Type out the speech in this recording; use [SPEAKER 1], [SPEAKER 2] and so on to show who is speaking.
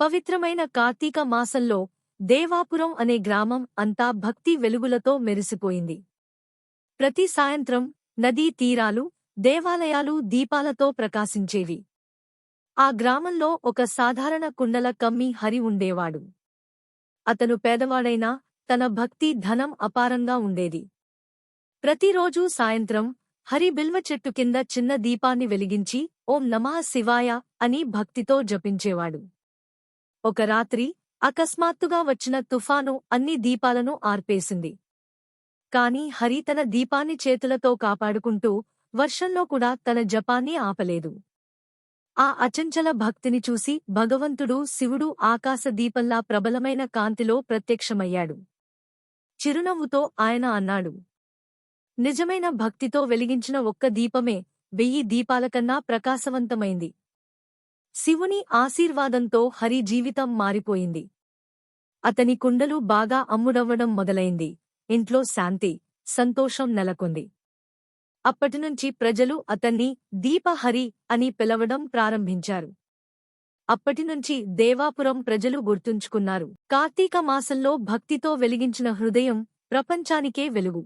[SPEAKER 1] పవిత్రమైన కార్తీక మాసంలో దేవాపురం అనే గ్రామం అంతా భక్తి వెలుగులతో మెరిసిపోయింది. ప్రతి సాయంత్రం నదీ తీరాలు దేవాలయాలు దీపాలతో ప్రకాశించేవి. ఆ గ్రామంలో ఒక సాధారణ కుండల కమ్మి హరి ఉండేవాడు. అతను పేదవాడైనా తన భక్తి ధనం అపారంగా ఉండేది. ప్రతిరోజూ సాయంత్రం హరి బిల్వ చెట్టు కింద చిన్న దీపాన్ని వెలిగించి ఓం నమః శివాయ అని భక్తితో జపించేవాడు. ఒక రాత్రి అకస్మాత్తుగా వచ్చిన తుఫాను అన్ని దీపాలను ఆర్పేసింది. కాని హరి తన దీపాన్ని చేతులతో కాపాడుకుంటూ వర్షంలో కూడా తన జపాన్ని ఆపలేదు. ఆ అచంచల భక్తిని చూసి భగవంతుడు శివుడు ఆకాశ దీపంలా ప్రబలమైన కాంతిలో ప్రత్యక్షమయ్యాడు. చిరునవ్వుతో ఆయన అన్నాడు నిజమైన భక్తితో వెలిగించిన ఒక్క దీపమే వెయ్యి దీపాలకన్నా ప్రకాశవంతమైంది. శివుని ఆశీర్వాదంతో హరి జీవితం మారిపోయింది. అతని కుండలు బాగా అమ్ముడవ్వడం మొదలైంది. ఇంట్లో శాంతి సంతోషం నెలకొంది. అప్పటినుంచి ప్రజలు అతన్ని దీపహరి అని పిలవడం ప్రారంభించారు. అప్పటినుంచి దేవాపురం ప్రజలు గుర్తుంచుకున్నారు. కార్తీక మాసంలో భక్తితో వెలిగించిన హృదయం ప్రపంచానికే వెలుగు.